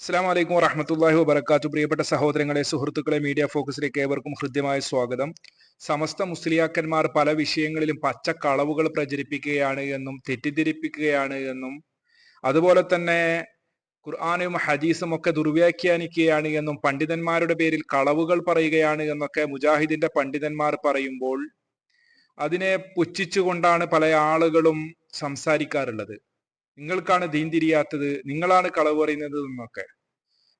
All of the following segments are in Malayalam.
അസ്സാം വലൈക്കും വറഹമത്തല്ലാഹി വബർക്കാത്തു പ്രിയപ്പെട്ട സഹോദരങ്ങളെ സുഹൃത്തുക്കളെ മീഡിയ ഫോക്കസിലേക്ക് ഏവർക്കും ഹൃദ്യമായ സ്വാഗതം. സമസ്ത മുസ്ലിയാക്കന്മാർ പല വിഷയങ്ങളിലും പച്ച കളവുകൾ പ്രചരിപ്പിക്കുകയാണ് എന്നും തെറ്റിദ്ധരിപ്പിക്കുകയാണ് എന്നും അതുപോലെ തന്നെ ഖുർആാനും ഹദീസും ഒക്കെ ദുർവ്യാഖ്യാനിക്കുകയാണ് എന്നും പണ്ഡിതന്മാരുടെ പേരിൽ കളവുകൾ പറയുകയാണ് എന്നൊക്കെ മുജാഹിദിന്റെ പണ്ഡിതന്മാർ പറയുമ്പോൾ അതിനെ പുച്ഛിച്ചുകൊണ്ടാണ് പല ആളുകളും സംസാരിക്കാറുള്ളത്. നിങ്ങൾക്കാണ് ദീൻ തിരിയാത്തത് നിങ്ങളാണ് കളവ് പറയുന്നത് എന്നൊക്കെ.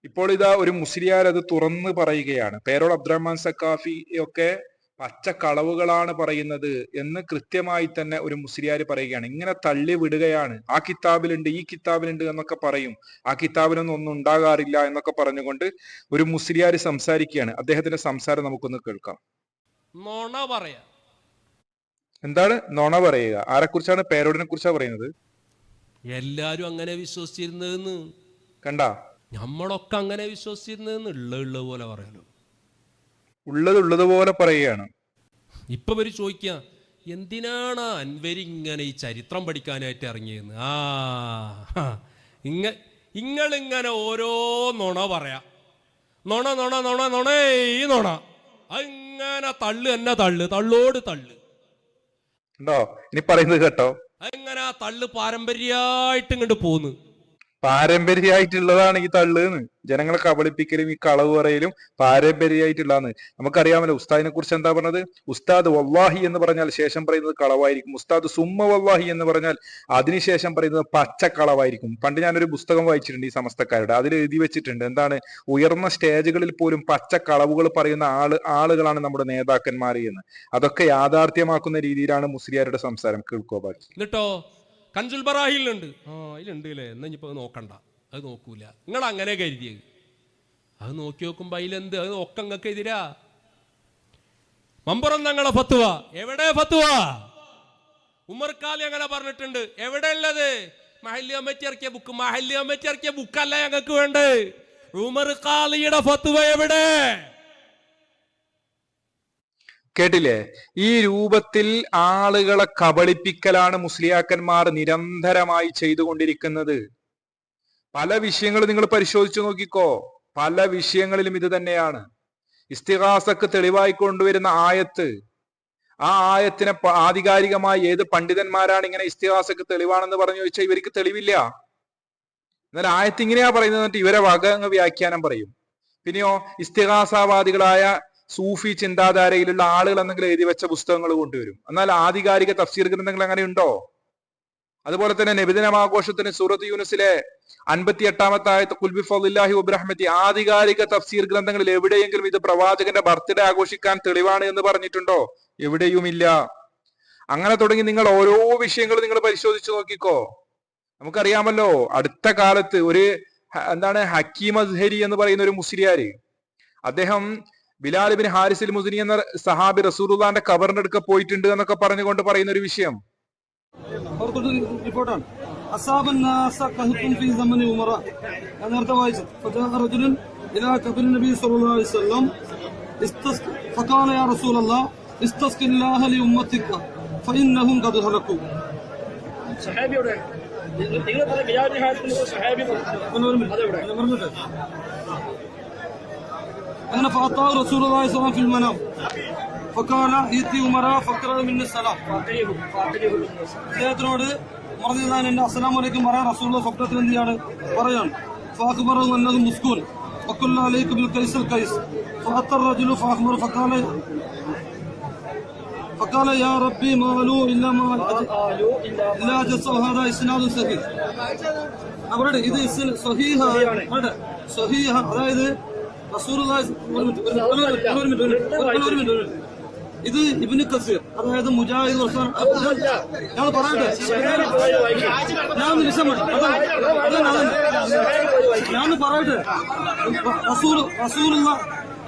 ഇപ്പോൾ ഇതാ ഒരു മുസ്ലിയാർ അത് തുറന്ന് പറയുകയാണ്. പേരോൾ അബ്ദുറഹ്മാൻ സക്കാഫി ഒക്കെ പച്ച കളവുകളാണ് പറയുന്നത് എന്ന് കൃത്യമായി തന്നെ ഒരു മുസ്ലിയാർ പറയുകയാണ്. ഇങ്ങനെ തള്ളി വിടുകയാണ്. ആ കിതാബിലുണ്ട് ഈ കിതാബിലുണ്ട് എന്നൊക്കെ പറയും. ആ കിതാബിലൊന്നും ഒന്നും ഉണ്ടാകാറില്ല എന്നൊക്കെ പറഞ്ഞുകൊണ്ട് ഒരു മുസ്ലിയാർ സംസാരിക്കുകയാണ്. അദ്ദേഹത്തിന്റെ സംസാരം നമുക്കൊന്ന് കേൾക്കാം. നോണ പറയാ എന്താണ്? നോണ പറയുക. ആരെക്കുറിച്ചാണ് പേരോടിനെ കുറിച്ചാണ് പറയുന്നത്? എല്ലാരും അങ്ങനെ വിശ്വസിച്ചിരുന്നതെന്ന്. കണ്ട? നമ്മളൊക്കെ അങ്ങനെ വിശ്വസിച്ചിരുന്നതെന്ന് ഉള്ള ഉള്ള പോലെ പറയാലോ. ഉള്ളത് ഉള്ളതുപോലെ പറയുകയാണ്. ഇപ്പൊ ഇവർ ചോദിക്കുക എന്തിനാണ് അൻവരി ഇങ്ങനെ ഈ ചരിത്രം പഠിക്കാനായിട്ട് ഇറങ്ങിയെന്ന് ആ ഇങ്ങ ഇങ്ങ ഇങ്ങളിങ്ങനെ ഓരോ നുണ പറയാ. നുണ നുണ നുണ നുണേ ഈ നുണ. അങ്ങനെ തള്ളു എന്നെ തള്ളു തള്ളോട് തള്ളു. ഉണ്ടോ? ഇനി പറയുന്നത് കേട്ടോ. അങ്ങനെ ആ തള്ളു പാരമ്പര്യമായിട്ട് ഇങ്ങോട്ട് പോന്ന്? പാരമ്പര്യമായിട്ടുള്ളതാണ് ഈ തള്ളുന്ന്. ജനങ്ങളെ കബളിപ്പിക്കലും ഈ കളവ് പറയലും പാരമ്പര്യമായിട്ടുള്ളതാണ്. നമുക്കറിയാമല്ലോ ഉസ്താദിനെ കുറിച്ച് എന്താ പറഞ്ഞത്? ഉസ്താദ് വല്ലാഹി എന്ന് പറഞ്ഞാൽ ശേഷം പറയുന്നത് കളവായിരിക്കും. ഉസ്താദ് സുമ്മ വല്ലാഹി എന്ന് പറഞ്ഞാൽ അതിനുശേഷം പറയുന്നത് പച്ച കളവായിരിക്കും. പണ്ട് ഞാനൊരു പുസ്തകം വായിച്ചിട്ടുണ്ട് ഈ സമസ്തക്കാരുടെ. അതിൽ എഴുതി വെച്ചിട്ടുണ്ട്. എന്താണ്? ഉയർന്ന സ്റ്റേജുകളിൽ പോലും പച്ച കളവുകൾ പറയുന്ന ആൾ ആളുകളാണ് നമ്മുടെ നേതാക്കന്മാർ എന്ന് അതൊക്കെ യാഥാർത്ഥ്യമാക്കുന്ന രീതിയിലാണ് മുസ്ലിയാരുടെ സംസാരം. കേൾക്കോ ബാക്കി? കഞ്ചുൽ ബറാഹിലുണ്ട് ആ അതിലുണ്ട് അല്ലേ എന്നാ ഇനിയിപ്പോൾ അത് നോക്കണ്ട. അത് നോക്കൂല. നിങ്ങൾ അങ്ങനെ കരുതിയത് അത് നോക്കി നോക്കുമ്പോൾ അതിലെന്ത്? അത് ഒക്കെ നിങ്ങൾക്ക് എതിരാ? മമ്പുറം ഞങ്ങളെ ഫത്തുവ എവിടെ ഫത്തുവ ഉമ്മർക്കാലി അങ്ങനെ പറഞ്ഞിട്ടുണ്ട്. എവിടെ ഉള്ളത്? ഇറക്കിയ ബുക്ക് ഇറക്കിയ ബുക്കല്ല ഞങ്ങൾക്ക് വേണ്ടത്. ഉമർ കാലിയുടെ ഫത്തുവ എവിടെ? കേട്ടില്ലേ? ഈ രൂപത്തിൽ ആളുകളെ കബളിപ്പിക്കലാണ് മുസ്ലിയാക്കന്മാർ നിരന്തരമായി ചെയ്തുകൊണ്ടിരിക്കുന്നത്. പല വിഷയങ്ങളും നിങ്ങൾ പരിശോധിച്ചു നോക്കിക്കോ. പല വിഷയങ്ങളിലും ഇത് തന്നെയാണ്. ഇസ്തിഹാസക്ക് തെളിവായി കൊണ്ടുവരുന്ന ആയത്ത്. ആ ആയത്തിനെ ആധികാരികമായി ഏത് പണ്ഡിതന്മാരാണ് ഇങ്ങനെ ഇസ്തിഹാസക്ക് തെളിവാണെന്ന് പറഞ്ഞു ചോദിച്ചാൽ ഇവർക്ക് തെളിവില്ല. എന്നാൽ ആയത്ത് ഇങ്ങനെയാ പറയുന്നത് ഇവരെ വക വ്യാഖ്യാനം പറയും. പിന്നെയോ ഇസ്തിഹാസവാദികളായ സൂഫി ചിന്താധാരയിലുള്ള ആളുകൾ എന്തെങ്കിലും എഴുതി വെച്ച പുസ്തകങ്ങൾ കൊണ്ടുവരും. എന്നാൽ ആധികാരിക തഫ്സീർ ഗ്രന്ഥങ്ങൾ അങ്ങനെ ഉണ്ടോ? അതുപോലെ തന്നെ നബിദിനമാഘോഷത്തിന് സൂറത്ത് യൂനുസിലെ അൻപത്തി എട്ടാമത്തെ ആയത്ത് കുൽബി ഫലാഹി ഉബ്രഹ്മത്തി ആധികാരിക തഫ്സീർ ഗ്രന്ഥങ്ങളിൽ എവിടെയെങ്കിലും ഇത് പ്രവാചകന്റെ ബർത്ത്ഡേ ആഘോഷിക്കാൻ തെളിവാണ് എന്ന് പറഞ്ഞിട്ടുണ്ടോ? എവിടെയുമില്ല. അങ്ങനെ തുടങ്ങി നിങ്ങൾ ഓരോ വിഷയങ്ങളും നിങ്ങൾ പരിശോധിച്ചു നോക്കിക്കോ. നമുക്കറിയാമല്ലോ അടുത്ത കാലത്ത് ഒരു എന്താണ് ഹക്കീം അസ്ഹരി എന്ന് പറയുന്ന ഒരു മുസ്ലിയാര് അദ്ദേഹം ബിലാൽ ബിൻ ഹാരിസിൽ മുസിനി എന്ന സഹാബി റസൂലുള്ളാന്റെ കബറിന്റെ അടുക്ക പോയിട്ടുണ്ട് എന്നൊക്കെ പറഞ്ഞുകൊണ്ട് പറയുന്ന ഒരു വിഷയം. റിപ്പോർട്ടാണ് അസാബൻ നാസ കഹത്തും ഫീ സമനി ഉമറ. فجاء رجل വായിച്ചു قبر النبي صلى الله عليه وسلم അലൈഹി വസല്ലം يا رسول الله استسق ഇസ്തസ്കില്ലാഹ ലി ഉമ്മത്തിക ഫഇന്നഹും ഖദ് ഹലകു ഇവിടെ നിങ്ങൾ പറഞ്ഞ ബിജാബിൻ ഹാസിന് സഹാബി അതെവിടെ? പറഞ്ഞിട്ട് അങ്ങനെ ഫഅത്താഹു റസൂലുള്ളാഹി സ്വല്ലല്ലാഹു അലൈഹി വസല്ലം ഫിൽ മനാം ഫഖാല ഈതി ഉമറ ഫഖറ മിൻ സലാം ഫാത്തിരിഹു ഫാത്തിരിഹു അദ്ദേഹത്തിനോട് പറഞ്ഞു ഞാൻ എന്റെ അസ്സലാമു അലൈക്കും പറയാൻ റസൂലുള്ള സ്വപ്നത്തിൽ എന്ത് ചെയ്യാണ് പറയാണ് ഫാഖ്ബറു അന്നഹു മുസ്കൂൻ وكل عليك بالقيس القيس فأتى الرجل فأخبر فقال فقال يا ربي ما قالوا إلا ما قالوا إلا إلا جس هذا إسناد صحيح അവരുടെ ഇത് ഇസ്ന- സ്വഹീഹ അവരുടെ സ്വഹീഹ അതായത് ഇത് ഇബ്നു കസീർ അതായത് മുജാഹിദ് ഞാൻ പറയട്ടെ? ഞാൻ വിഷമം ഞാൻ പറയട്ടെ? റസൂൽ റസൂലുള്ള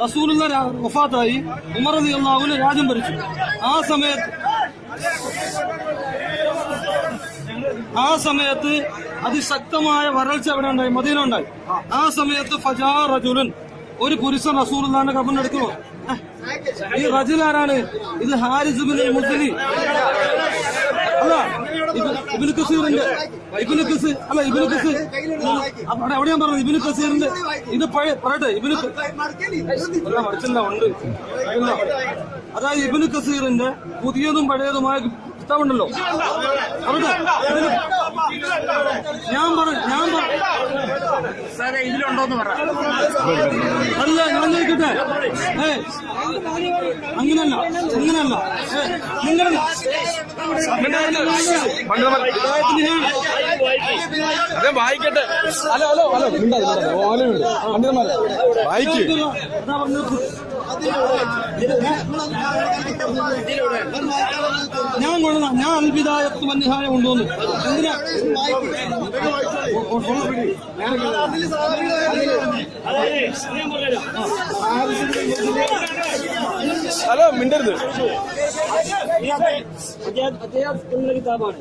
റസൂലുള്ള വഫാത്തായി. ഉമർ റളിയല്ലാഹുവിന് രാജ്യം ഭരിച്ചു. ആ സമയത്ത് ആ സമയത്ത് അതിശക്തമായ വരൾച്ച അവിടെ ഉണ്ടായി മദീന ഉണ്ടായി. ആ സമയത്ത് ഫജാ റജുലൻ ഒരു പുരുഷൻ റസൂലുള്ളാന്റെ കബറിന് എടുക്കുമോ ഈ റജുൽ ആരാണ്? ഇത് ഹാരിസ് ബിൻ മുസ്ലി. അല്ല ഇബിന് കസീറിന്റെ. ഇബിന് കസീർ അല്ല ഇബിന് കസീർ അവിടെ ഞാൻ പറഞ്ഞത്? ഇബിന് കസീറിന്റെ. ഇത് പറയട്ടെ ഇബിന് മറിച്ചില്ല ഉണ്ട്. അതായത് ഇബിന് കസീറിന്റെ പുതിയതും പഴയതുമായ കിതാബുണ്ടല്ലോ ഞാൻ പറ ഞാൻ സാറേ ഇതിലുണ്ടോന്ന് പറ. അല്ല ഞാൻ ചോദിക്കട്ടെ? ഏ അങ്ങനല്ല അങ്ങനല്ല. നിങ്ങൾ അതെ വായിക്കട്ടെ. Hello hello hello. മിണ്ടാ പണ്ഡിതന്മാരെ വായിക്ക്. അതാ പറഞ്ഞത്. ഞാൻ കൊണ്ടുവന്ന ഞാൻ അൽബിദായത്ത് വന്യഹായ കൊണ്ടുവന്നു എന്തിനാ ഹലോ മിണ്ടരുത് കിതാബാണ്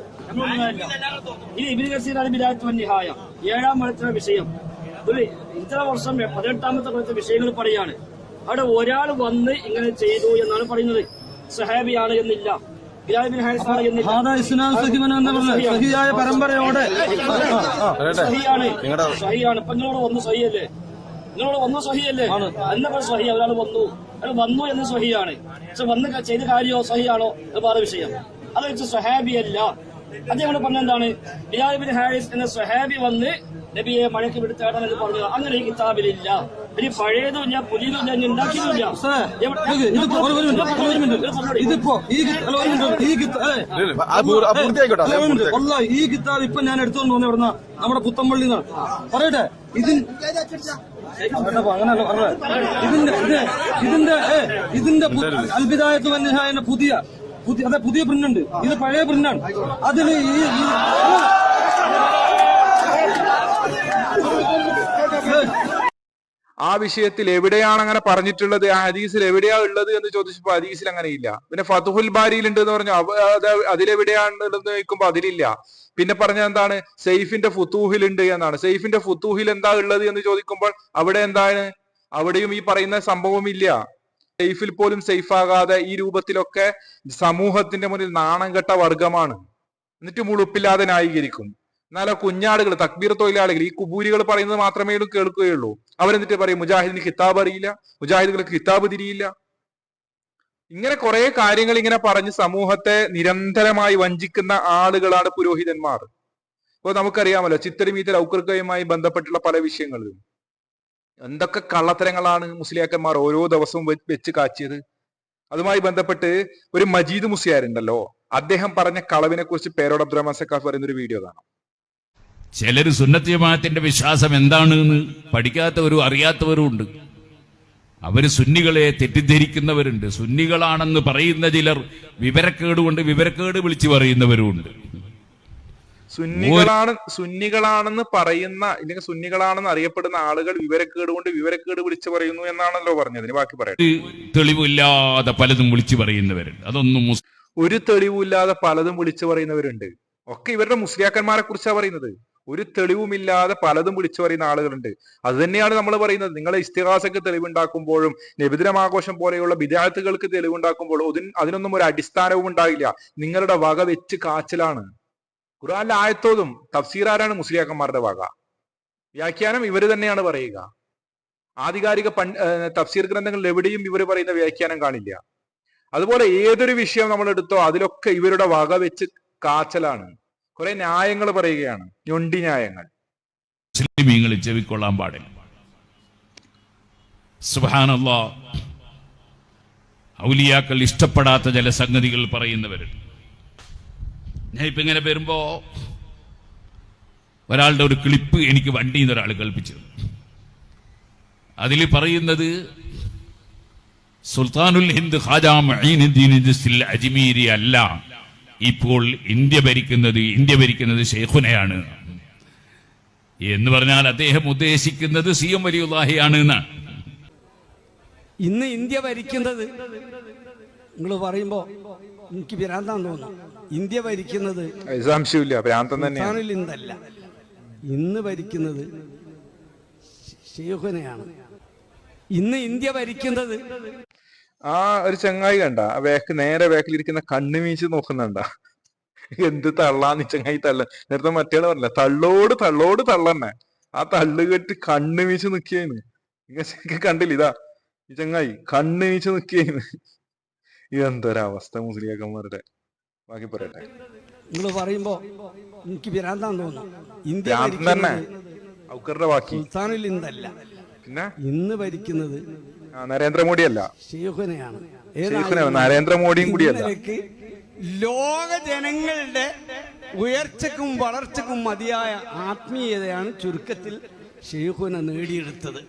ഇനി ഇത് ഇബിന് കസീറാണ് ബിദായത്ത് നിഹായ ഏഴാം മലത്തിലെ വിഷയം ഇത്ര വർഷം പതിനെട്ടാമത്തെ കൊല്ലത്തെ വിഷയങ്ങൾ പറയാണ് അവിടെ ഒരാൾ വന്ന് ഇങ്ങനെ ചെയ്തു എന്നാണ് പറയുന്നത്. സഹാബിയാണ് എന്നില്ല. പരമ്പരയോടെ. സഹിയാണ്. ഇപ്പൊ നിങ്ങളോട് വന്നു സഹിയല്ലേ? നിങ്ങളോട് വന്നു സഹിയല്ലേ? എന്നപ്പോൾ സഹി? ഒരാൾ വന്നു. അയാൾ വന്നു എന്ന് സഹിയാണ്. പക്ഷെ വന്ന് ചെയ്ത കാര്യമോ സഹിയാണോ? അത് വേറെ വിഷയം. അത് വെച്ച് സഹാബിയല്ല. അദ്ദേഹം പറഞ്ഞ എന്താണ്? ബിലാലിബിൻ ഹാരിസ് എന്ന സഹാബി വന്ന് നബിയെ മഴയ്ക്ക് വിടുത്തേടാൻ എന്ന് പറഞ്ഞു അങ്ങനെ ഈ കിതാബിലില്ല. ഇനി പഴയതും ഞാൻ പുതിയതും ഞാൻ ഉണ്ടാക്കിയില്ല ഉണ്ടാക്കിയതുമില്ല ഇത് ഇതിപ്പോ ഒരു ഒരു മിനിറ്റ് ഒരു മിനിറ്റ്. ഇതിപ്പോ ഈ കിതാബ് ഇപ്പൊ ഞാൻ എടുത്തോണ്ട് വന്ന ഇവിടുന്ന നമ്മുടെ പുത്തമ്പള്ളി പറയട്ടെ ഇതിൻ അങ്ങനല്ലോ അങ്ങനല്ല ഇതിന്റെ ഇതിന്റെ ഇതിന്റെ വന്യഹായന്റെ പുതിയ പുതിയ അതെ പുതിയ പ്രിന്റ് ഉണ്ട് ഇത് പഴയ പ്രിന്റാണ്. അതിൽ ഈ ഈ- ഏ, ആ വിഷയത്തിൽ എവിടെയാണ് അങ്ങനെ പറഞ്ഞിട്ടുള്ളത്? ആ ഹദീസിൽ എവിടെയാ ഉള്ളത് എന്ന് ചോദിച്ചപ്പോ ഹദീസിൽ അങ്ങനെ ഇല്ല പിന്നെ ഫതുഹുൽ ബാരിയിൽ ഉണ്ട് എന്ന് പറഞ്ഞു? അത് അതിലെവിടെയാണ് ഉള്ളത് ചോദിക്കുമ്പോ അതിലില്ല. പിന്നെ പറഞ്ഞ എന്താണ്? സെയ്ഫിന്റെ ഫുത്തൂഹിൽ ഉണ്ട് എന്നാണ്. സെയ്ഫിന്റെ ഫുത്തൂഹിൽ എന്താ ഉള്ളത് എന്ന് ചോദിക്കുമ്പോൾ അവിടെ എന്താണ്? അവിടെയും ഈ പറയുന്ന സംഭവം ഇല്ല. സെയ്ഫിൽ പോലും സെയ്ഫാകാതെ ഈ രൂപത്തിലൊക്കെ സമൂഹത്തിന്റെ മുന്നിൽ നാണം കെട്ട വർഗമാണ് എന്നിട്ട് മുളുപ്പില്ലാതെ ന്യായീകരിക്കും. എന്നാലോ കുഞ്ഞാടുകൾ തക്ബീർ തൊഴിലാളികൾ ഈ കുബൂരികൾ പറയുന്നത് മാത്രമേ കേൾക്കുകയുള്ളൂ. അവരെന്നിട്ട് പറയും മുജാഹിദിന് കിതാബ് അറിയില്ല മുജാഹിദുകൾക്ക് കിതാബ് തിരിയില്ല. ഇങ്ങനെ കുറെ കാര്യങ്ങൾ ഇങ്ങനെ പറഞ്ഞ് സമൂഹത്തെ നിരന്തരമായി വഞ്ചിക്കുന്ന ആളുകളാണ് പുരോഹിതന്മാർ. ഇപ്പൊ നമുക്കറിയാമല്ലോ ചിത്തരിമീത്ത ലൗകൃകയുമായി ബന്ധപ്പെട്ടുള്ള പല വിഷയങ്ങളിലും. എന്തൊക്കെ കള്ളത്തരങ്ങളാണ് മുസ്ലിയാക്കന്മാർ ഓരോ ദിവസവും വെച്ച് കാച്ചിയത്. അതുമായി ബന്ധപ്പെട്ട് ഒരു മജീദ് മുസ്ലിയാരുണ്ടല്ലോ അദ്ദേഹം പറഞ്ഞ കളവിനെ കുറിച്ച് പേരോട് അബ്ദുറഹ്മാൻ സക്കാഫ് പറയുന്ന ഒരു വീഡിയോ കാണാം. ചിലർ സുന്നത്ത് ജമാഅത്തിന്റെ വിശ്വാസം എന്താണെന്ന് പഠിക്കാത്തവരും അറിയാത്തവരും ഉണ്ട്. അവർ സുന്നികളെ തെറ്റിദ്ധരിക്കുന്നവരുണ്ട്. സുന്നികളാണെന്ന് പറയുന്ന ചിലർ വിവരക്കേട് കൊണ്ട് വിവരക്കേട് വിളിച്ചു പറയുന്നവരുമുണ്ട് സുന്നികളാണ് സുന്നികളാണെന്ന് പറയുന്ന ഇല്ലെങ്കിൽ സുന്നികളാണെന്ന് അറിയപ്പെടുന്ന ആളുകൾ വിവരക്കേട് കൊണ്ട് വിവരക്കേട് വിളിച്ചു പറയുന്നു എന്നാണല്ലോ പറഞ്ഞത്. ബാക്കി പറയാം തെളിവില്ലാതെ പലതും വിളിച്ചു പറയുന്നവരുണ്ട്. അതൊന്നും ഒരു തെളിവില്ലാതെ പലതും വിളിച്ചു പറയുന്നവരുണ്ട്. ഒക്കെ ഇവരുടെ മുസ്ലിയാക്കന്മാരെ കുറിച്ചാണ് പറയുന്നത്. ഒരു തെളിവുമില്ലാതെ പലതും വിളിച്ചു പറയുന്ന ആളുകളുണ്ട്. അത് തന്നെയാണ് നമ്മൾ പറയുന്നത്. നിങ്ങൾ ഇസ്തിഹാസക്ക് തെളിവുണ്ടാക്കുമ്പോഴും നബിദിനമാഘോഷം പോലെയുള്ള വിദ്യാർത്ഥികൾക്ക് തെളിവുണ്ടാക്കുമ്പോഴും അതിന് അതിനൊന്നും ഒരു അടിസ്ഥാനവും ഉണ്ടായില്ല. നിങ്ങളുടെ വക വെച്ച് കാച്ചിലാണ്. ഖുറാനിലെ ആയത്തോതും തഫ്സീറാരാണ് മുസ്ലിയാക്കന്മാരുടെ വക. വ്യാഖ്യാനം ഇവർ തന്നെയാണ് പറയുക. ആധികാരിക പൺ തഫ്സീർ ഗ്രന്ഥങ്ങളിൽ എവിടെയും ഇവർ പറയുന്ന വ്യാഖ്യാനം കാണില്ല. അതുപോലെ ഏതൊരു വിഷയം നമ്മൾ എടുത്തോ അതിലൊക്കെ ഇവരുടെ വക വെച്ച് കാച്ചലാണ്. കുറെ ന്യായങ്ങൾ പറയുകയാണ്. ഞൊണ്ടി ന്യായങ്ങൾ. മുസ്ലിമീങ്ങൾ ചെവിക്കൊള്ളാൻ പാടില്ല. സുഹാനല്ലോ ഔലിയാക്കൾ ഇഷ്ടപ്പെടാത്ത ചില സംഗതികൾ പറയുന്നവരുണ്ട് ഞാൻ ഇപ്പൊ ഇങ്ങനെ വരുമ്പോ ഒരാളുടെ ഒരു ക്ലിപ്പ് എനിക്ക് വണ്ടിയിൽ നിന്ന് ഒരാൾ കൽപ്പിച്ചത് അതിൽ പറയുന്നത് സുൽത്താനുൽ ഹിന്ദ് ഇദ്രിസിൽ അജ്മീരി അല്ല. ഇപ്പോൾ ഇന്ത്യ ഭരിക്കുന്നത് ഇന്ത്യ ഭരിക്കുന്നത് ഷെയ്ഖുനയാണ് എന്ന് പറഞ്ഞാൽ അദ്ദേഹം ഉദ്ദേശിക്കുന്നത് സി എം വലിയുല്ലാഹിയാണ് എന്നാണ് ഇന്ന് ഇന്ത്യ ഭരിക്കുന്നത് നിങ്ങൾ പറയുമ്പോ എനിക്ക് ഭ്രാന്താന്ന് തോന്നുന്നു. ഇന്ത്യ ഭരിക്കുന്നത് ഇന്നല്ല ഇന്ന് ഭരിക്കുന്നത് ഷെയ്ഖുനയാണ് ഇന്ന് ഇന്ത്യ ഭരിക്കുന്നത് ആ ഒരു ചങ്ങായി കണ്ട. ആ വേക്ക് നേരെ വേക്കിലിരിക്കുന്ന കണ്ണു വീശി നോക്കുന്നുണ്ട. എന്ത് തള്ളാന്ന് ചങ്ങായി തള്ള. നേരത്തെ മറ്റേ പറഞ്ഞില്ല തള്ളോട് തള്ളോട് തള്ളന്നെ. ആ തള്ളു കെട്ടി കണ്ണ് വീച്ച് നിക്കുകയാണ് നിങ്ങൾക്ക് കണ്ടില്ല? ഇതാ ഈ ചങ്ങായി കണ്ണ് വീച്ച് നിക്കുകയാണ് എന്തൊരവസ്ഥ മുസ്ലിയാക്കന്മാരുടെ. ബാക്കി പറയട്ടെ. നിങ്ങൾ പറയുമ്പോ എനിക്ക് ഭ്രാന്താന്ന് തോന്നുന്നു. ഇന്ത്യ തന്നെ സുൽത്താനുൽ പിന്നെ? ഇന്ന് ഭരിക്കുന്നത് ആ, നരേന്ദ്രമോദി ഷെയ്ഖുനെയാണ് ഷെയ്ഖുനെ, നരേന്ദ്രമോദിയും കൂടിയല്ല. ലോക ജനങ്ങളുടെ ഉയർച്ചക്കും വളർച്ചക്കും മതിയായ ആത്മീയതയാണ് ചുരുക്കത്തിൽ ഷെയ്ഖുന നേടിയെടുത്തത്.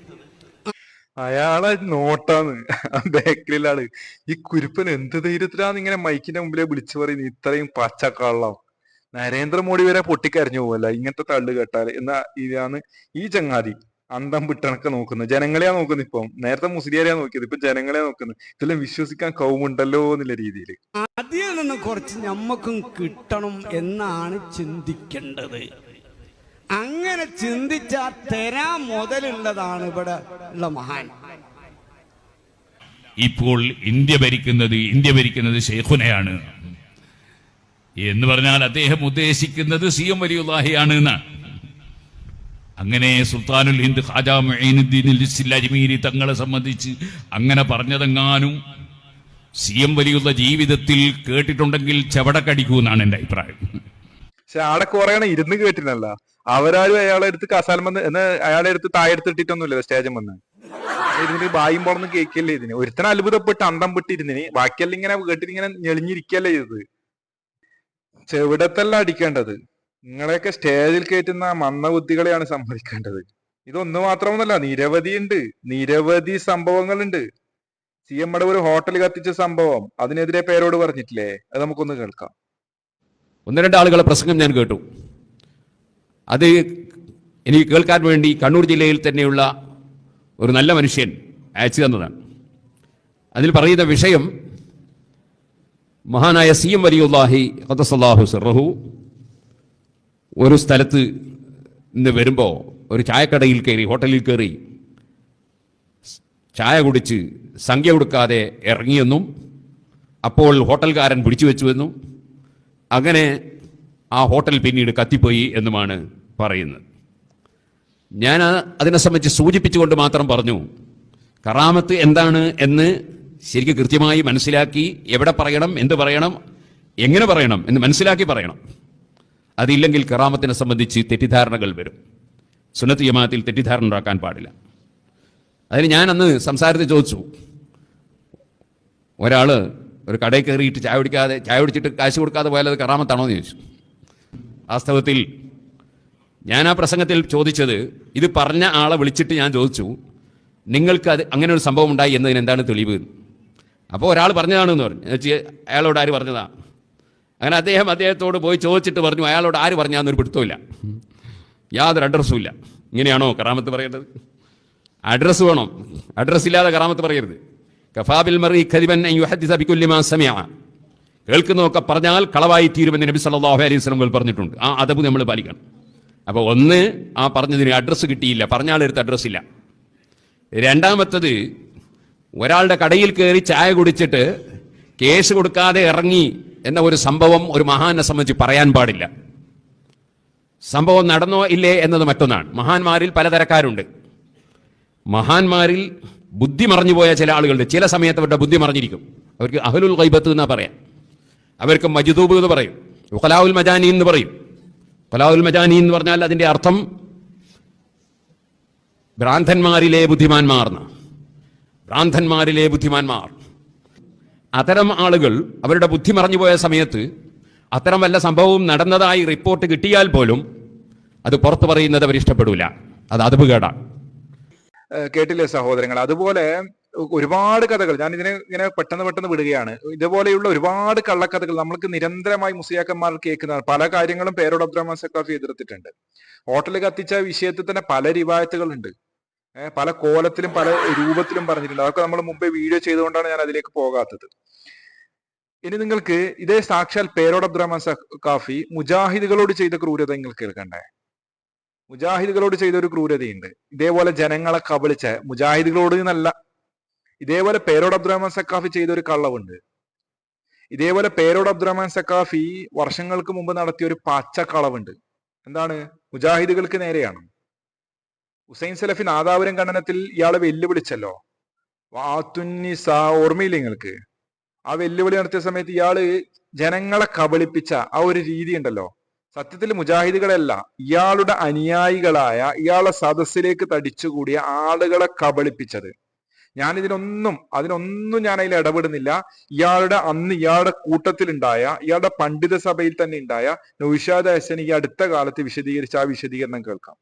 അയാളെ നോട്ടാന്ന് ബേക്കറിയിലാണ് ഈ കുരുപ്പൻ എന്ത് ധൈര്യത്തിലാന്ന് ഇങ്ങനെ മൈക്കിന്റെ മുമ്പിലെ വിളിച്ചു പറയുന്നത്? ഇത്രയും പച്ചക്കള്ളം. നരേന്ദ്രമോദി വരെ പൊട്ടിക്കരഞ്ഞു പോവല്ല? ഇങ്ങനത്തെ തള്ളു കേട്ടാൽ. എന്നാ ഇതാണ് ഈ ചങ്ങാതി. അന്തം വിട്ടണക്കെ നോക്കുന്നത് ജനങ്ങളെയാ നോക്കുന്നത് ഇപ്പം. നേരത്തെ മുസ്ലിയാരെയാ നോക്കിയത്. ഇപ്പൊ ജനങ്ങളെയാ നോക്കുന്നത്. ഇതെല്ലാം വിശ്വസിക്കാൻ കൗമുണ്ടല്ലോ എന്നുള്ള രീതിയിൽ അതിൽ നിന്ന് കുറച്ച് നമ്മക്കും കിട്ടണം എന്നാണ് ചിന്തിക്കേണ്ടത്. അങ്ങനെ ചിന്തിച്ചാൽ തരാ മുതലുള്ളതാണ് ഇവിടെ ഉള്ള മഹാൻ. ഇപ്പോൾ ഇന്ത്യ ഭരിക്കുന്നത് ഇന്ത്യ ഭരിക്കുന്നത് ഷെയ്ഖുനയാണ് എന്ന് പറഞ്ഞാൽ അദ്ദേഹം ഉദ്ദേശിക്കുന്നത് സി എം വലിയുല്ലാഹിയാണ് എന്നാണ്. അങ്ങനെ സുൽത്താനുൽ ഹിന്ദ് ഖാജാ മുഈനുദ്ദീൻ ലിസ്സിൽ അജ്മീരി തങ്ങളെ സംബന്ധിച്ച് അങ്ങനെ പറഞ്ഞതെങ്ങാനും സി എം വലിയുള്ള ജീവിതത്തിൽ കേട്ടിട്ടുണ്ടെങ്കിൽ ചെവടക്കടിക്കൂ എന്നാണ് എന്റെ അഭിപ്രായം. പക്ഷെ ആടെ കുറയണ ഇരുന്ന് കേട്ടിനല്ല അവരാരും അയാളെ എടുത്ത് വന്ന് എന്ന് അയാളെ എടുത്ത് താഴെ എടുത്തിട്ടൊന്നുമില്ല വന്ന്. ഇതിന് ബായും പോണെന്ന് കേൾക്കല്ലേ ഇതിന്? ഒരുത്തന അത്ഭുതപ്പെട്ട് അന്തം വിട്ടിരുന്നിന് ബാക്കിയെല്ലാം ഇങ്ങനെ കേട്ടിട്ട് ഇങ്ങനെ ഞെളിഞ്ഞിരിക്കല്ലേ ചെയ്തത് ചെവിടത്തല്ല അടിക്കേണ്ടത്. നിങ്ങളെയൊക്കെ സ്റ്റേജിൽ കയറ്റുന്ന മന്ദബുദ്ധികളെയാണ് സംഭവിക്കേണ്ടത് ഇതൊന്നു മാത്രമൊന്നുമല്ല നിരവധി ഉണ്ട് നിരവധി സംഭവങ്ങളുണ്ട്. സി എമ്മയുടെ ഒരു ഹോട്ടൽ കത്തിച്ച സംഭവം. അതിനെതിരെ പേരോട് പറഞ്ഞിട്ടില്ലേ? അത് നമുക്കൊന്ന് കേൾക്കാം. ഒന്ന് രണ്ട് ആളുകളെ പ്രസംഗം ഞാൻ കേട്ടു. അത് എനിക്ക് കേൾക്കാൻ വേണ്ടി കണ്ണൂർ ജില്ലയിൽ തന്നെയുള്ള ഒരു നല്ല മനുഷ്യൻ അയച്ചു തന്നതാണ്. അതിൽ പറയുന്ന വിഷയം മഹാനായ സി എം വലിയുല്ലാഹി ഖദസല്ലാഹു സിറഹു ഒരു സ്ഥലത്ത് നിന്ന് വരുമ്പോൾ ഒരു ചായക്കടയിൽ കയറി ഹോട്ടലിൽ കയറി ചായ കുടിച്ച് സംഖ്യ കൊടുക്കാതെ ഇറങ്ങിയെന്നും അപ്പോൾ ഹോട്ടൽക്കാരൻ പിടിച്ചു വെച്ചുവെന്നും അങ്ങനെ ആ ഹോട്ടൽ പിന്നീട് കത്തിപ്പോയി എന്നുമാണ് പറയുന്നത്. ഞാൻ അതിനെ സംബന്ധിച്ച് സൂചിപ്പിച്ചുകൊണ്ട് മാത്രം പറഞ്ഞു കറാമത്ത് എന്താണ് എന്ന് ശരിക്കും കൃത്യമായി മനസ്സിലാക്കി എവിടെ പറയണം എന്ത് പറയണം എങ്ങനെ പറയണം എന്ന് മനസ്സിലാക്കി പറയണം. അതില്ലെങ്കിൽ കറാമത്തിനെ സംബന്ധിച്ച് തെറ്റിദ്ധാരണകൾ വരും. സുന്നത്ത് ജമാഅത്തിൽ തെറ്റിദ്ധാരണ ഉണ്ടാക്കാൻ പാടില്ല. അതിന് ഞാൻ അന്ന് സംസാരത്തിൽ ചോദിച്ചു. ഒരാൾ ഒരു കടയിൽ കയറിയിട്ട് ചായ കുടിക്കാതെ ചായ കുടിച്ചിട്ട് കാശ് കൊടുക്കാതെ പോയാൽ അത് കറാമത്താണോ എന്ന് ചോദിച്ചു. വാസ്തവത്തിൽ ഞാൻ ആ പ്രസംഗത്തിൽ ചോദിച്ചത് ഇത് പറഞ്ഞ ആളെ വിളിച്ചിട്ട് ഞാൻ ചോദിച്ചു നിങ്ങൾക്ക് അത് അങ്ങനെ ഒരു സംഭവം ഉണ്ടായി എന്നതിന് എന്താണ് തെളിവ്? അപ്പോൾ ഒരാൾ പറഞ്ഞതാണെന്ന് പറഞ്ഞു. അയാളോട് ആര് പറഞ്ഞതാ? അങ്ങനെ അദ്ദേഹം അദ്ദേഹത്തോട് പോയി ചോദിച്ചിട്ട് പറഞ്ഞു അയാളോട് ആര് പറഞ്ഞാന്നൊരു പിടുത്തമില്ല യാതൊരു അഡ്രസ്സും ഇല്ല. ഇങ്ങനെയാണോ കറാമത്ത് പറയേണ്ടത്? അഡ്രസ്സ് വേണം? അഡ്രസ്സ് ഇല്ലാതെ കറാമത്ത് പറയരുത്. കഫാബിൽ മറി മാ സമിഅ. കേൾക്കുന്നതൊക്കെ പറഞ്ഞാൽ കളവായി തീരുമെന്ന് നബി സല്ലാഹു അലൈഹി വസല്ലം പറഞ്ഞിട്ടുണ്ട്. ആ അതബ് നമ്മൾ പാലിക്കണം. അപ്പോൾ ഒന്ന് ആ പറഞ്ഞതിന് അഡ്രസ്സ് കിട്ടിയില്ല. പറഞ്ഞാളെടുത്ത് അഡ്രസ്സ് ഇല്ല. രണ്ടാമത്തത് ഒരാളുടെ കടയിൽ കയറി ചായ കുടിച്ചിട്ട് കേസ് കൊടുക്കാതെ ഇറങ്ങി എന്ന ഒരു സംഭവം ഒരു മഹാനെ സംബന്ധിച്ച് പറയാൻ പാടില്ല. സംഭവം നടന്നോ ഇല്ലേ എന്നത് മറ്റൊന്നാണ്. മഹാന്മാരിൽ പലതരക്കാരുണ്ട്. മഹാന്മാരിൽ ബുദ്ധി മറിഞ്ഞുപോയ ചില ആളുകളുണ്ട്. ചില സമയത്ത് അവരുടെ ബുദ്ധി മറിഞ്ഞിരിക്കും. അവർക്ക് അഹലുൽ ഗൈബത്ത് എന്നാ പറയാം. അവർക്ക് മജ്ദൂബ് എന്ന് പറയും. ഉഖലാവുൽ മജാനി എന്ന് പറയും. ഉഖലാവുൽ മജാനി എന്ന് പറഞ്ഞാൽ അതിന്റെ അർത്ഥം ഭ്രാന്തന്മാരിലെ ബുദ്ധിമാന്മാർ എന്ന. ഭ്രാന്തന്മാരിലെ ബുദ്ധിമാന്മാർ. അത്തരം ആളുകൾ അവരുടെ ബുദ്ധി മറഞ്ഞുപോയ സമയത്ത് അത്തരം വല്ല സംഭവവും നടന്നതായി റിപ്പോർട്ട് കിട്ടിയാൽ പോലും അത് പുറത്തു പറയുന്നത് അവർ ഇഷ്ടപ്പെടില്ല അത് അതുപകേടാണ് കേട്ടില്ലേ സഹോദരങ്ങൾ? അതുപോലെ ഒരുപാട് കഥകൾ ഞാൻ ഇതിനെ ഇങ്ങനെ പെട്ടെന്ന് പെട്ടെന്ന് വിടുകയാണ്. ഇതുപോലെയുള്ള ഒരുപാട് കള്ളക്കഥകൾ നമ്മൾക്ക് നിരന്തരമായി മുസ്ലിയാക്കന്മാർ കേൾക്കുന്നതാണ്. പല കാര്യങ്ങളും പേരോട് അബ്ദുറഹ്മാൻ എതിർത്തിട്ടുണ്ട്. ഹോട്ടൽ കത്തിച്ച വിഷയത്തിൽ തന്നെ പല റിവായത്തുകളുണ്ട്. പല കോലത്തിലും പല രൂപത്തിലും പറഞ്ഞിട്ടുണ്ട്. അതൊക്കെ നമ്മൾ മുമ്പേ വീഡിയോ ചെയ്തുകൊണ്ടാണ് ഞാൻ അതിലേക്ക് പോകാത്തത്. ഇനി നിങ്ങൾക്ക് ഇതേ സാക്ഷാൽ പേരോട് അബ്ദുറഹ്മാൻ സക്കാഫി മുജാഹിദുകളോട് ചെയ്ത ക്രൂരത നിങ്ങൾ കേൾക്കണ്ടേ? മുജാഹിദുകളോട് ചെയ്ത ഒരു ക്രൂരതയുണ്ട്. ഇതേപോലെ ജനങ്ങളെ കബളിച്ച മുജാഹിദുകളോട് എന്നല്ല ഇതേപോലെ പേരോട് അബ്ദുറഹ്മാൻ സക്കാഫി ചെയ്ത ഒരു കള്ളവുണ്ട്. ഇതേപോലെ പേരോട് അബ്ദുറഹ്മാൻ സക്കാഫി വർഷങ്ങൾക്ക് മുമ്പ് നടത്തിയ ഒരു പച്ച കളവുണ്ട് എന്താണ്? മുജാഹിദുകൾക്ക് നേരെയാണ്. ഹുസൈൻ സലഫി നാദാപുരം ഖണ്ഡനത്തിൽ ഇയാളെ വെല്ലുവിളിച്ചല്ലോ. വാത്തുന്നിസ ഓർമ്മയില്ല നിങ്ങൾക്ക്? ആ വെല്ലുവിളി നടത്തിയ സമയത്ത് ഇയാൾ ജനങ്ങളെ കബളിപ്പിച്ച ആ ഒരു രീതി ഉണ്ടല്ലോ. സത്യത്തിൽ മുജാഹിദുകളല്ല ഇയാളുടെ അനുയായികളായ ഇയാളെ സദസ്സിലേക്ക് തടിച്ചുകൂടിയ ആളുകളെ കബളിപ്പിച്ചത്. ഞാൻ ഇതിനൊന്നും അതിനൊന്നും ഞാൻ അതിൽ ഇടപെടുന്നില്ല. ഇയാളുടെ അന്ന് ഇയാളുടെ കൂട്ടത്തിലുണ്ടായ ഇയാളുടെ പണ്ഡിത സഭയിൽ തന്നെ ഉണ്ടായ നൗഷാദ് ഹസൻ ഈ അടുത്ത കാലത്ത് വിശദീകരിച്ച ആ വിശദീകരണം കേൾക്കാം.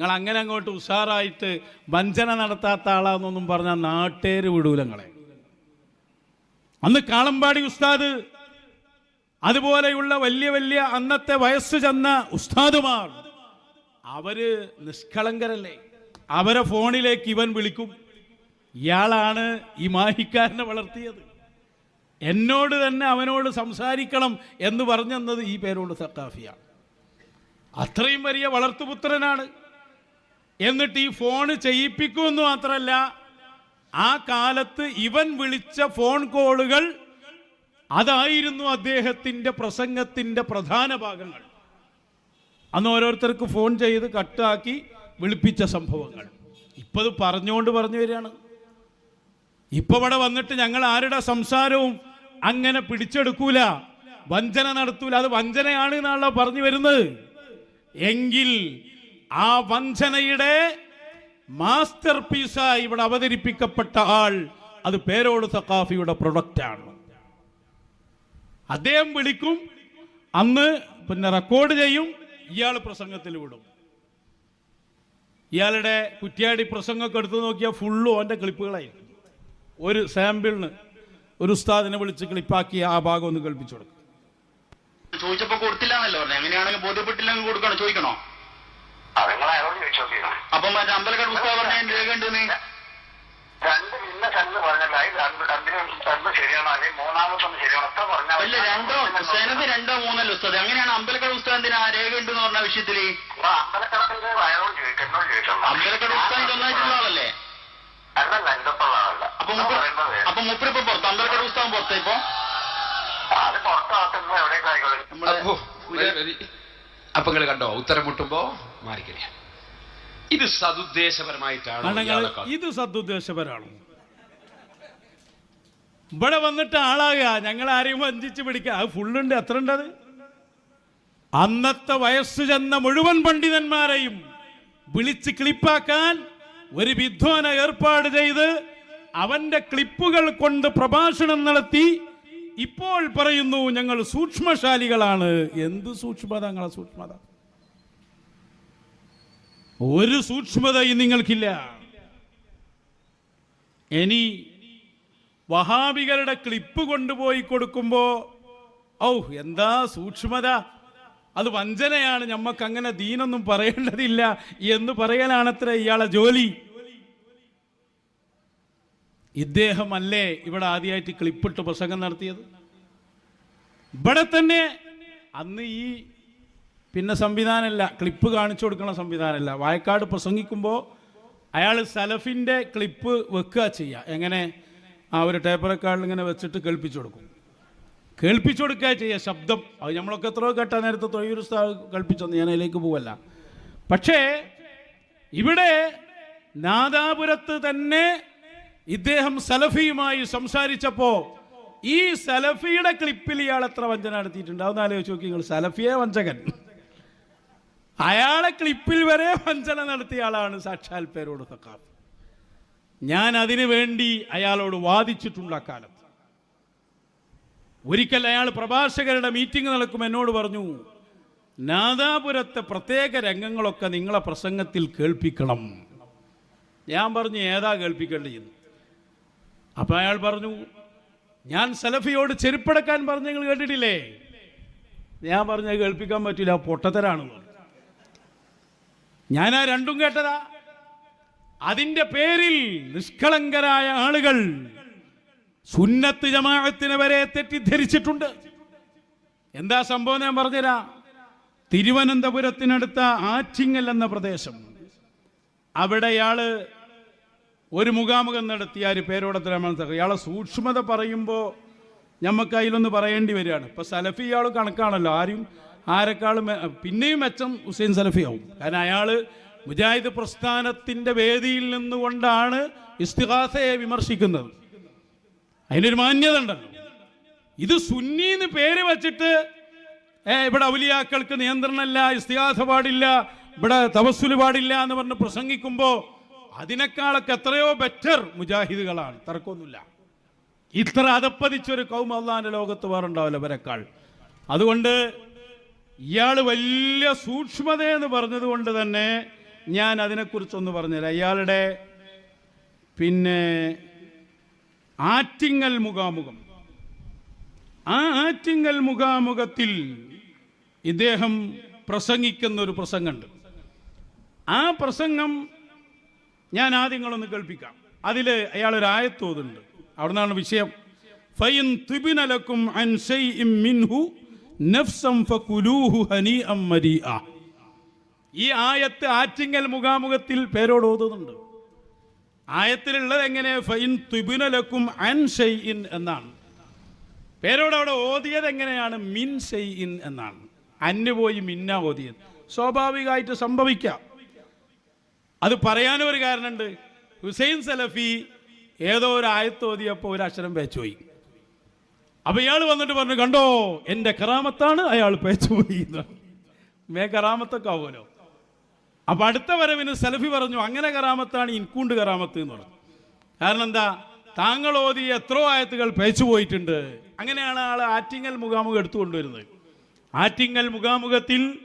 നിങ്ങൾ അങ്ങനെ അങ്ങോട്ട് ഉഷാറായിട്ട് വഞ്ചന നടത്താത്ത ആളാന്നൊന്നും പറഞ്ഞാൽ നാട്ടേര് വിടൂല നിങ്ങളെ. അന്ന് കാളമ്പാടി ഉസ്താദ് അതുപോലെയുള്ള വലിയ വലിയ അന്നത്തെ വയസ്സ് ചെന്ന ഉസ്താദുമാർ അവർ നിഷ്കളങ്കരല്ലേ? അവരെ ഫോണിലേക്ക് ഇവൻ വിളിക്കും. ഇയാളാണ് ഈ മാഹിക്കാരനെ വളർത്തിയത്. എന്നോട് തന്നെ അവനോട് സംസാരിക്കണം എന്ന് പറഞ്ഞെന്നത് ഈ പേരോട് സക്കാഫിയാണ് അത്രയും വലിയ വളർത്തുപുത്രനാണ്. എന്നിട്ട് ഈ ഫോൺ ചെയ്യിപ്പിക്കുമെന്ന് മാത്രമല്ല ആ കാലത്ത് ഇവൻ വിളിച്ച ഫോൺ കോളുകൾ അതായിരുന്നു അദ്ദേഹത്തിന്റെ പ്രസംഗത്തിന്റെ പ്രധാന ഭാഗങ്ങൾ. അന്ന് ഓരോരുത്തർക്ക് ഫോൺ ചെയ്ത് കട്ടാക്കി വിളിപ്പിച്ച സംഭവങ്ങൾ. ഇപ്പം അത് പറഞ്ഞുകൊണ്ട് പറഞ്ഞു വരികയാണ്. ഇപ്പൊ ഇവിടെ വന്നിട്ട് ഞങ്ങൾ ആരുടെ സംസാരവും അങ്ങനെ പിടിച്ചെടുക്കൂല. വഞ്ചന നടത്തൂല. അത് വഞ്ചനയാണ് എന്നാണല്ലോ പറഞ്ഞു വരുന്നത്. എങ്കിൽ ആ വഞ്ചനയുടെ മാസ്റ്റർ പീസായി ഇവിടെ അവതരിപ്പിക്കപ്പെട്ട ആൾ അത് പേരോട് സഖാഫിയുടെ പ്രൊഡക്റ്റാണ്. അദ്ദേഹം വിളിക്കും അന്ന് പിന്നെ റെക്കോർഡ് ചെയ്യും ഇയാൾ പ്രസംഗത്തിൽ വിടും. ഇയാളുടെ കുറ്റിയാടി പ്രസംഗമൊക്കെ എടുത്തു നോക്കിയാൽ ഫുള്ളും അവന്റെ ക്ലിപ്പുകളായിരിക്കും. ഒരു സാമ്പിളിന് ഒരു ഉസ്താദിനെ വിളിച്ച് ക്ലിപ്പാക്കി ആ ഭാഗം ഒന്ന് കേൾപ്പിച്ചു കൊടുക്കും. ചോദിച്ചപ്പോ കൊടുത്തില്ല എന്നല്ലോ പറഞ്ഞു? അങ്ങനെയാണെങ്കിൽ ബോധ്യപ്പെട്ടില്ലെങ്കിൽ കൊടുക്കണോ? ചോദിക്കണോ? അപ്പം മറ്റേ അമ്പലക്കട പുസ്തകം പറഞ്ഞ രേഖ ഉണ്ടെന്ന്? രണ്ട് പറഞ്ഞല്ല. ശരിയാണോ? അല്ലെങ്കിൽ മൂന്നാമത്തൊന്ന് ശരിയാണോ? പറഞ്ഞാൽ അല്ല രണ്ടോ? സെനത് രണ്ടോ മൂന്നല്ലോ ഉസ്താദ്. അങ്ങനെയാണ് അമ്പലക്കട പുസ്തകത്തിന് ആ രേഖ ഉണ്ടെന്ന് പറഞ്ഞ വിഷയത്തിൽ? അമ്പലക്കടത്തിന്റെ അയാളോട് ചോദിക്കും എന്നോട് ചോദിക്കണം അമ്പലക്കട പുസ്തകം ഒന്നായിട്ടുള്ള ആളല്ലേ? അല്ലല്ല എന്റെ ഉള്ളതല്ല അപ്പൊ അപ്പൊ മുപ്പരിപ്പോ പുറത്ത് അമ്പലക്കട പുസ്തകം പുറത്ത് ഇപ്പൊ? അത് പുറത്താക്കുന്ന അപ്പൊ നിങ്ങൾ കണ്ടോ? ഉത്തരം മുട്ടുമ്പോ ഇത് സതുദ്ദേശപരമായിട്ടാണ് ഇത് സദുദ്ദേശപരാണ് ഇവിടെ വന്നിട്ട് ആളാകുക ഞങ്ങൾ ആരെയും വഞ്ചിച്ച് പിടിക്കുക അത് ഫുള്ളുണ്ട് എത്ര ഉണ്ടത് അന്നത്തെ വയസ്സ് ചെന്ന മുഴുവൻ പണ്ഡിതന്മാരെയും വിളിച്ച് ക്ലിപ്പാക്കാൻ ഒരു വിധ്വാന ഏർപ്പാട് ചെയ്ത് അവന്റെ ക്ലിപ്പുകൾ കൊണ്ട് പ്രഭാഷണം നടത്തി ഇപ്പോൾ പറയുന്നു ഞങ്ങൾ സൂക്ഷ്മശാലികളാണ്. എന്ത് സൂക്ഷ്മത? ഞങ്ങളെ സൂക്ഷ്മത? ഒരു സൂക്ഷ്മതയും നിങ്ങൾക്കില്ല. ഇനി വഹാബികളുടെ ക്ലിപ്പ് കൊണ്ടുപോയി കൊടുക്കുമ്പോ ഔ എന്താ സൂക്ഷ്മത? അത് വഞ്ചനയാണ്. ഞമ്മക്ക് അങ്ങനെ ദീനൊന്നും പറയേണ്ടതില്ല എന്ന് പറയലാണത്ര ഇയാളെ ജോലി. ഇദ്ദേഹമല്ലേ ഇവിടെ ആദ്യമായിട്ട് ക്ലിപ്പിട്ട് പ്രസംഗം നടത്തിയത്? ഇവിടെ തന്നെ അന്ന് ഈ പിന്നെ സംവിധാനമല്ല. ക്ലിപ്പ് കാണിച്ചു കൊടുക്കുന്ന സംവിധാനമല്ല. വായക്കാട് പ്രസംഗിക്കുമ്പോൾ അയാൾ സലഫിന്റെ ക്ലിപ്പ് വെക്കുക ചെയ്യുക എങ്ങനെ? ആ ഒരു ടേപ്പറക്കാളിൽ ഇങ്ങനെ വെച്ചിട്ട് കേൾപ്പിച്ചു കൊടുക്കും. കേൾപ്പിച്ചു കൊടുക്കുക ചെയ്യുക ശബ്ദം. അത് നമ്മളൊക്കെ എത്രയോ കേട്ട നേരത്തെ തൊഴിൽ കേൾപ്പിച്ചൊന്ന്. ഞാൻ അതിലേക്ക് പോവല്ല. പക്ഷേ ഇവിടെ നാദാപുരത്ത് തന്നെ ഇദ്ദേഹം സലഫിയുമായി സംസാരിച്ചപ്പോൾ ഈ സലഫിയുടെ ക്ലിപ്പിൽ ഇയാൾ എത്ര വഞ്ചന നടത്തിയിട്ടുണ്ട്? അതൊന്ന് ആലോചിച്ച് നോക്കി നിങ്ങൾ. സലഫിയെ വഞ്ചകൻ. അയാളെ ക്ലിപ്പിൽ വരെ വഞ്ചന നടത്തിയ ആളാണ് സാക്ഷാൽ പേരോട് സക്കാഫ് ഞാൻ അതിനു വേണ്ടി അയാളോട് വാദിച്ചിട്ടുണ്ട് അക്കാലത്ത് ഒരിക്കൽ അയാൾ പ്രഭാഷകരുടെ മീറ്റിംഗ് നടക്കും എന്നോട് പറഞ്ഞു നാദാപുരത്തെ പ്രത്യേക രംഗങ്ങളൊക്കെ നിങ്ങളെ പ്രസംഗത്തിൽ കേൾപ്പിക്കണം. ഞാൻ പറഞ്ഞു ഏതാ കേൾപ്പിക്കേണ്ടത്? അപ്പം അയാൾ പറഞ്ഞു ഞാൻ സലഫിയോട് ചെരുപ്പടക്കാൻ പറഞ്ഞു നിങ്ങൾ കേട്ടിട്ടില്ലേ? ഞാൻ പറഞ്ഞത് കേൾപ്പിക്കാൻ പറ്റില്ല പൊട്ടത്തരാണ്. പറഞ്ഞു. ഞാൻ ആ രണ്ടും കേട്ടതാ. അതിന്റെ പേരിൽ നിഷ്കളങ്കരായ ആളുകൾ സുന്നത്ത് ജമാഅത്തിനെ വരെ തെറ്റിദ്ധരിച്ചിട്ടുണ്ട്. എന്താ സംഭവം ഞാൻ പറഞ്ഞുതരാ? തിരുവനന്തപുരത്തിനടുത്ത ആറ്റിങ്ങൽ എന്ന പ്രദേശം. അവിടെയാൾ ഒരു മുഖാമുഖം നടത്തിയ ഒരു പേരോടത്തിൽ ഇയാളെ സൂക്ഷ്മത പറയുമ്പോൾ ഞമ്മക്ക് അതിലൊന്ന് പറയേണ്ടി വരികയാണ്. ഇപ്പൊ സലഫി ഇയാൾ കണക്കാണല്ലോ. ആരും ആരെക്കാളും പിന്നെയും മെച്ചം ഹുസൈൻ സലഫി ആവും കാരണം അയാൾ മുജാഹിദ് പ്രസ്ഥാനത്തിന്റെ വേദിയിൽ നിന്നുകൊണ്ടാണ് ഇസ്തിഹാസയെ വിമർശിക്കുന്നത്. അതിനൊരു മാന്യത ഉണ്ടല്ലോ ഇത് സുന്നീന്ന് പേര് വച്ചിട്ട് ഏ ഇവിടെ ഔലിയാക്കൾക്ക് നിയന്ത്രണമില്ല ഇസ്തിഹാസ പാടില്ല ഇവിടെ തപസ്സുൽ പാടില്ല എന്ന് പറഞ്ഞ് പ്രസംഗിക്കുമ്പോൾ അതിനേക്കാളൊക്കെ എത്രയോ ബെറ്റർ മുജാഹിദുകളാണ്. തർക്കമൊന്നുമില്ല. ഇത്ര അതപ്പതിച്ചൊരു കൗമ അള്ളാന്റെ ലോകത്ത് വേറുണ്ടാവില്ല അവരെക്കാൾ അതുകൊണ്ട് ഇയാൾ വലിയ സൂക്ഷ്മത എന്ന് പറഞ്ഞതുകൊണ്ട് തന്നെ ഞാൻ അതിനെക്കുറിച്ചൊന്ന് പറഞ്ഞുതരാം ഇയാളുടെ പിന്നെ ആറ്റിങ്ങൽ മുഖാമുഖം. ആ ആറ്റിങ്ങൽ മുഖാമുഖത്തിൽ ഇദ്ദേഹം പ്രസംഗിക്കുന്ന ഒരു പ്രസംഗമുണ്ട്. ആ പ്രസംഗം ഞാൻ ആദ്യങ്ങളൊന്ന് കേൾപ്പിക്കാം. അതിൽ ആയത്തോതുണ്ട്. അവിടെ നിന്നാണ് വിഷയം. ഫൈൻ തുബിനലക്കും അൻ ശൈഇം മിൻഹു ഈ ആയത്ത് ആറ്റിങ്ങൽ മുഖാമുഖത്തിൽ പേരോട് ഓതുന്നുണ്ട്. ആയത്തിലുള്ളത് എങ്ങനെ? ഫൈൻ തുബിനലക്കും അൻ ഷൈഇൻ എന്നാണ്. പേരോട് അവിടെ ഓതിയത് എങ്ങനെയാണ്? മിൻ ഷൈഇൻ എന്നാണ്. അന്ന് പോയി മിന്ന ഓതിയത്. സ്വാഭാവികമായിട്ട് സംഭവിക്കാം. അത് പറയാനും ഒരു കാരണമുണ്ട്. ഹുസൈൻ സലഫി ഏതോ ഒരു ആയത്ത് ഓതിയപ്പോൾ ഒരു അക്ഷരം പേച്ചുപോയി. അപ്പൊ ഇയാൾ വന്നിട്ട് പറഞ്ഞു കണ്ടോ എന്റെ കറാമത്താണ് അയാൾ പേച്ചുപോയി എന്ന്." മേ കറാമത്തൊക്കെ ആവുമല്ലോ. അപ്പൊ അടുത്ത വരവിന് സെൽഫി പറഞ്ഞു അങ്ങനെ കറാമത്താണ് ഇൻകൂണ്ട് കറാമത്ത് എന്ന് പറഞ്ഞു. കാരണം എന്താ? താങ്കൾ ഓതി എത്രയോ ആയത്തുകൾ പേച്ചു പോയിട്ടുണ്ട്. അങ്ങനെയാണ് ആൾ ആറ്റിങ്ങൽ മുഖാമുഖം എടുത്തുകൊണ്ടുവരുന്നത് ആറ്റിങ്ങൽ മുഖാമുഖത്തിൽ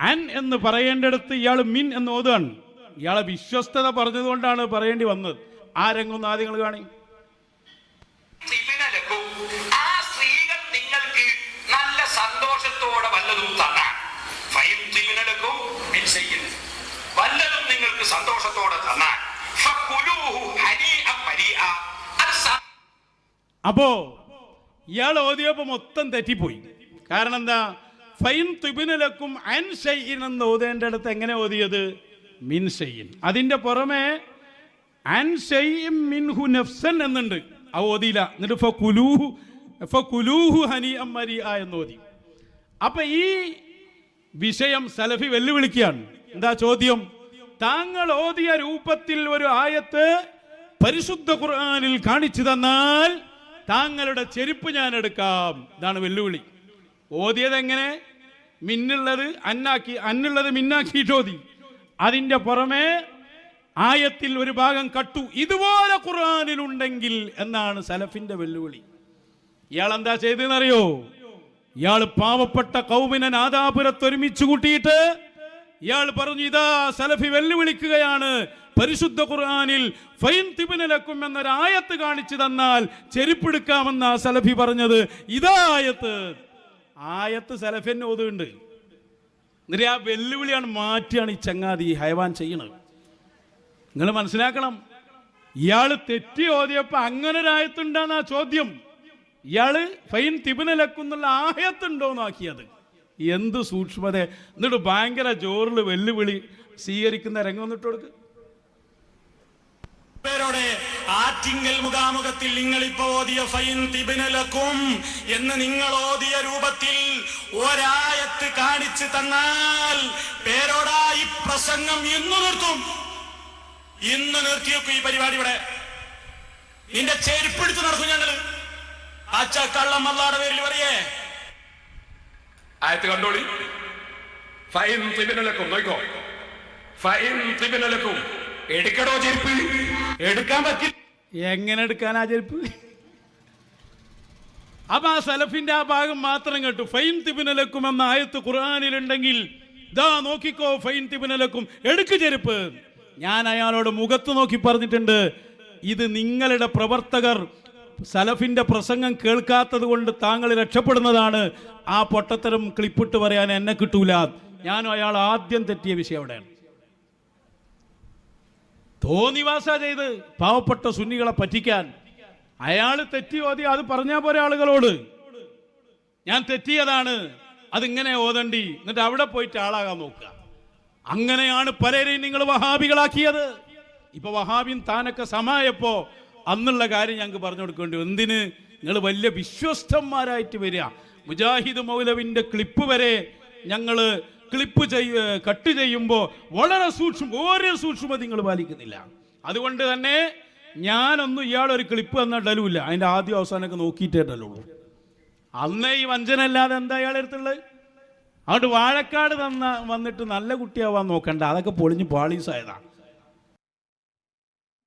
അൻ എന്ന് പറയേണ്ടടുത്ത് ഇയാൾ മിൻ എന്ന് ഓതുകയാണ്. ഇയാളെ വിശ്വസ്തത പറഞ്ഞതുകൊണ്ടാണ് പറയേണ്ടി വന്നത്. ആ രംഗം ആദ്യങ്ങൾ കാണി. തിബിനലക്കും ആ സ്ത്രീകൾ നിങ്ങൾക്ക് നല്ല സന്തോഷത്തോടെ വല്ലതും തന്നാൽ. ഫൈൻ തിമിനെടുക്കും. വല്ലതും നിങ്ങൾക്ക് സന്തോഷത്തോടെ തന്നാൽ. അപ്പോ ഇയാൾ ഓതിയപ്പോ മൊത്തം തെറ്റിപ്പോയി. കാരണം എന്താ? ഫൈൻ തുബിനലക്കും അൻ എന്ന് ഓതേണ്ട അടുത്ത് എങ്ങനെ ഓതിയത്? മിൻ ഷൈഇൻ അതിന്റെ പുറമെ അൻ ഷെയ്യും മിൻഹു നഫ്സൻ എന്നുണ്ട്. ആ ഓതിയില്ല എന്നിട്ട് കുലൂഹു കുലൂഹു ഹനി അമ്മരി ആ എന്ന് ഓതി. അപ്പൊ ഈ വിഷയം സലഫി വെല്ലുവിളിക്കുകയാണ്. എന്താ ചോദ്യം? താങ്കൾ ഓതിയ രൂപത്തിൽ ഒരു ആയത്ത് പരിശുദ്ധ ഖുർആാനിൽ കാണിച്ചു തന്നാൽ താങ്കളുടെ ചെരുപ്പ് ഞാൻ എടുക്കാം. ഇതാണ് വെല്ലുവിളി. ഓതിയത് എങ്ങനെ? മിന്നുള്ളത് അന്നാക്കി അന്നുള്ളത് മിന്നാക്കിയിട്ട് ഓതി. അതിന്റെ പുറമെ ആയത്തിൽ ഒരു ഭാഗം കട്ടു. ഇതുപോലെ ഖുർആനിൽ ഉണ്ടെങ്കിൽ എന്നാണ് സലഫിന്റെ വെല്ലുവിളി. ഇയാൾ എന്താ ചെയ്തെന്നറിയോ ഇയാൾ പാവപ്പെട്ട കൗമിനെ നാദാപുരത്ത് ഒരുമിച്ച് കൂട്ടിയിട്ട് ഇയാൾ പറഞ്ഞു ഇതാ സലഫി വെല്ലുവിളിക്കുകയാണ്. പരിശുദ്ധ ഖുർആാനിൽ ഫൈൻ തിബിനലക്കും എന്നൊരു ആയത്ത് കാണിച്ചു തന്നാൽ ചെരുപ്പെടുക്കാമെന്ന സലഫി പറഞ്ഞത്. ഇതാ ആയത്ത്. ആയത്ത് സലഫിന് ഓതുണ്ട് എന്നിട്ട് ആ വെല്ലുവിളിയാണ് മാറ്റിയാണ് ഈ ചങ്ങാതി ഹൈവാൻ ചെയ്യണത്. നിങ്ങൾ മനസ്സിലാക്കണം. ഇയാൾ തെറ്റി ഓതിയപ്പോൾ അങ്ങനെ ഒരു ആ ചോദ്യം. ഇയാൾ ഫൈൻ തിബിനലക്കുന്നുള്ള ആയത്തുണ്ടോന്നാക്കിയത്. എന്ത് സൂക്ഷ്മത. എന്നിട്ട് ഭയങ്കര ജോറിൽ വെല്ലുവിളി സ്വീകരിക്കുന്ന രംഗം വന്നിട്ട് കൊടുക്ക്. ആറ്റിങ്കൽ മുഖാമുഖത്തിൽ നിങ്ങൾ ഇപ്പൊ ഓതിയ ഫൈൻ തിബിനലക്കും എന്ന് നിങ്ങൾ ഓതിയ രൂപത്തിൽ ഒരായത്ത് കാണിച്ചു തന്നാൽ പേരോടാ ഈ പ്രസംഗം എന്നു നിർത്തും. ഇന്ന് നിർത്തിയേക്കും ഈ പരിപാടി ഇവിടെ. നിന്റെ ചെരുപ്പെടുത്ത് നടക്കും ഞങ്ങൾ. അച്ഛ കള്ളം അല്ലാടെ പേരിൽ പറയേ. ആയത്ത് കണ്ടോളി. ഫൈൻ തിബിനലക്കും നോക്കോ. ഫൈൻ തിബിനലക്കും എടുക്കടോ ചെരുപ്പ്. എടുക്കാൻ പറ്റില്ല എങ്ങനെ എടുക്കാൻ ആ ചെരുപ്പ്? അപ്പൊ ആ സലഫിന്റെ ആ ഭാഗം മാത്രം കേട്ടു. ഫൈൻ തിബിനലക്കും എന്ന ആയത്ത് ഖുർആാനിലുണ്ടെങ്കിൽ ദാ നോക്കിക്കോ ഫൈൻ തിബിനലക്കും എടുക്ക് ചെരുപ്പ്. ഞാൻ അയാളോട് മുഖത്ത് നോക്കി പറഞ്ഞിട്ടുണ്ട് ഇത് നിങ്ങളുടെ പ്രവർത്തകർ സലഫിന്റെ പ്രസംഗം കേൾക്കാത്തത് കൊണ്ട് താങ്കൾ രക്ഷപ്പെടുന്നതാണ് ആ പൊട്ടത്തരം ക്ലിപ്പിട്ട് പറയാൻ എന്നെ കിട്ടൂല. ഞാനും അയാൾ ആദ്യം തെറ്റിയ വിഷയം അവിടെയാണ്. തോന്നിവാസ ചെയ്ത് പാവപ്പെട്ട സുന്നികളെ പറ്റിക്കാൻ. അയാൾ തെറ്റി ഓതി അത് പറഞ്ഞാൽ പോരെ ആളുകളോട്. ഞാൻ തെറ്റിയതാണ് അതിങ്ങനെ ഓതണ്ടി. എന്നിട്ട് അവിടെ പോയിട്ട് ആളാകാൻ നോക്കുക. അങ്ങനെയാണ് പലരെയും നിങ്ങൾ വഹാബികളാക്കിയത്. ഇപ്പൊ വഹാബിൻ താനൊക്കെ സമായപ്പോ അന്നുള്ള കാര്യം ഞങ്ങൾക്ക് പറഞ്ഞു കൊടുക്കേണ്ടി. എന്തിന്? നിങ്ങൾ വലിയ വിശ്വസ്തന്മാരായിട്ട് വരിക. മുജാഹിദ് മൗലവിന്റെ ക്ലിപ്പ് വരെ ഞങ്ങൾ ക്ലിപ്പ് ചെയ്യ കട്ട് ചെയ്യുമ്പോൾ വളരെ സൂക്ഷ്മ ഓരോ സൂക്ഷ്മത നിങ്ങൾ പാലിക്കുന്നില്ല. അതുകൊണ്ട് തന്നെ ഞാനൊന്നും ഇയാളൊരു ക്ലിപ്പ് തന്ന ഡലുമില്ല അതിന്റെ ആദ്യം അവസാനമൊക്കെ നോക്കിയിട്ടേ ഡലുള്ളൂ. അന്നേ ഈ വഞ്ചനല്ലാതെ എന്താ ഇയാളെ അടുത്തുള്ളത്? അതുകൊണ്ട് വാഴക്കാട് തന്ന വന്നിട്ട് നല്ല കുട്ടിയാവാൻ നോക്കണ്ട. അതൊക്കെ പൊളിഞ്ഞ് പാളീസായതാണ്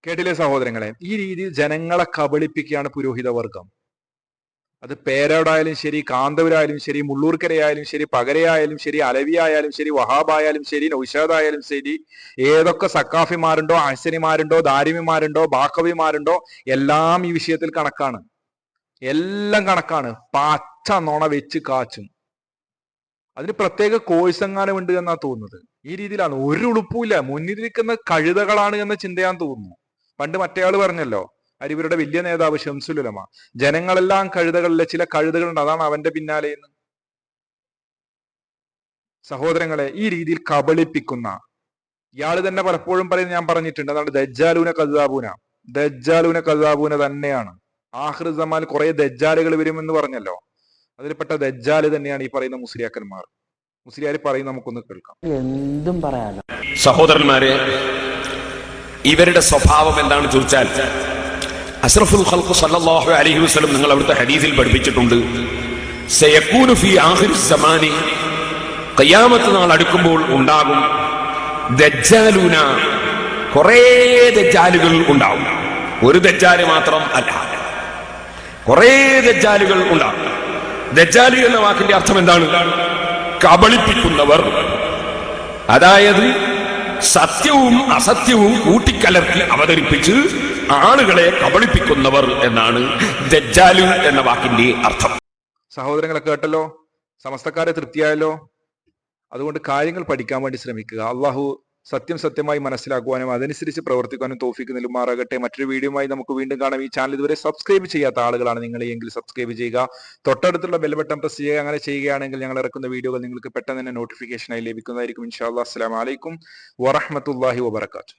കേട്ടില്ലേ സഹോദരങ്ങളെ? ഈ രീതിയിൽ ജനങ്ങളെ കബളിപ്പിക്കുകയാണ് പുരോഹിത വർഗം. അത് പേരോടായാലും ശരി കാന്തപുരായാലും ശരി മുള്ളൂർക്കരയായാലും ശരി പകരയായാലും ശരി അലവിയായാലും ശരി വഹാബായാലും ശരി നൌഷാദായാലും ശരി ഏതൊക്കെ സക്കാഫിമാരുണ്ടോ അഹസനിമാരുണ്ടോ ദാരിമിമാരുണ്ടോ ബാക്കവിമാരുണ്ടോ എല്ലാം ഈ വിഷയത്തിൽ കണക്കാണ്. എല്ലാം കണക്കാണ്. പച്ച നുണ വെച്ച് കാച്ചും. അതിന് പ്രത്യേക കോഴ്സ് എങ്ങാനും ഉണ്ട് എന്നാ തോന്നുന്നത്. ഈ രീതിയിലാണ്. ഒരു ഉളുപ്പുമില്ല മുന്നിലിരിക്കുന്ന കഴുതകളാണ് എന്ന ചിന്തയാൻ തോന്നുന്നു. പണ്ട് മറ്റേയാൾ പറഞ്ഞല്ലോ അരിവരുടെ വലിയ നേതാവ് ഷംസുലുലമ ജനങ്ങളെല്ലാം കഴുതകളിലെ ചില കഴുതകളുണ്ട്. അതാണ് അവന്റെ പിന്നാലെ എന്ന്. സഹോദരങ്ങളെ ഈ രീതിയിൽ കബളിപ്പിക്കുന്ന ഇയാൾ തന്നെ പലപ്പോഴും പറയുന്നത് ഞാൻ പറഞ്ഞിട്ടുണ്ട്. അതാണ് ദജ്ജാലൂന കസാബൂന ദജ്ജാലൂന കസാബൂന തന്നെയാണ്. ആഹ്റ കുറെ ദജ്ജാലുകൾ വരുമെന്ന് പറഞ്ഞല്ലോ. അതിൽപ്പെട്ട ദജ്ജാൽ തന്നെയാണ് ഈ പറയുന്ന മുസ്ലിയാക്കന്മാർ. മുസ്ലിയാർ പറയും നമുക്കൊന്ന് കേൾക്കാം. എന്തും പറയാലോ. സഹോദരന്മാരെ ഇവരുടെ സ്വഭാവം എന്താണ് ചോദിച്ചാൽ അഷ്റഫുൽ ഖൽഖു സല്ലല്ലാഹു അലൈഹി വസല്ലം നിങ്ങൾ അവിടുത്തെ ഹദീസിൽ പഠിപ്പിച്ചിട്ടുണ്ട്. സയകൂനു ഫി ആഖിരി സമാനി ഖിയാമത്ത് നാൾ അടുക്കുമ്പോൾ ഉണ്ടാകും. ദജ്ജാലൂന കുറേ ദജ്ജാലുകൾ ഉണ്ടാവും. ഒരു ദജ്ജാൽ മാത്രം അല്ല. കുറേ ദജ്ജാലുകൾ ഉണ്ടാകും ദജ്ജാലി എന്ന വാക്കിന്റെ അർത്ഥം എന്താണ്? കബളിപ്പിക്കുന്നവർ. അതായത് സത്യവും അസത്യവും കൂട്ടിക്കലർത്തി അവതരിപ്പിച്ച് ആളുകളെ കബളിപ്പിക്കുന്നവർ എന്നാണ് ദജ്ജാലു എന്ന വാക്കിന്റെ അർത്ഥം. സഹോദരങ്ങളെ കേട്ടല്ലോ? സമസ്തക്കാരെ തൃപ്തിയായല്ലോ? അതുകൊണ്ട് കാര്യങ്ങൾ പഠിക്കാൻ വേണ്ടി ശ്രമിക്കുക. അള്ളാഹു സത്യം സത്യമായി മനസ്സിലാക്കുവാനും അതനുസരിച്ച് പ്രവർത്തിക്കാനും തോഫിക്ക് നിലുമാറാകട്ടെ മറ്റൊരു വീഡിയോയുമായി നമുക്ക് വീണ്ടും കാണാം. ഈ ചാനൽ ഇതുവരെ സബ്സ്ക്രൈബ് ചെയ്യാത്ത ആളുകളാണ് നിങ്ങൾ എങ്കിൽ സബ്സ്ക്രൈബ് ചെയ്യുക. തൊട്ടടുത്തുള്ള ബെൽ ബട്ടൺ പ്രസ് ചെയ്യുക. അങ്ങനെ ചെയ്യുകയാണെങ്കിൽ ഞങ്ങൾ ഇറക്കുന്ന വീഡിയോകൾ നിങ്ങൾക്ക് പെട്ടെന്ന് തന്നെ നോട്ടിഫിക്കേഷനായി ലഭിക്കുന്നതായിരിക്കും. ഇൻഷാ അല്ലാ അസ്സലാമു അലൈക്കും വറഹ്മത്തുള്ളാഹി വബറകാതുഹു.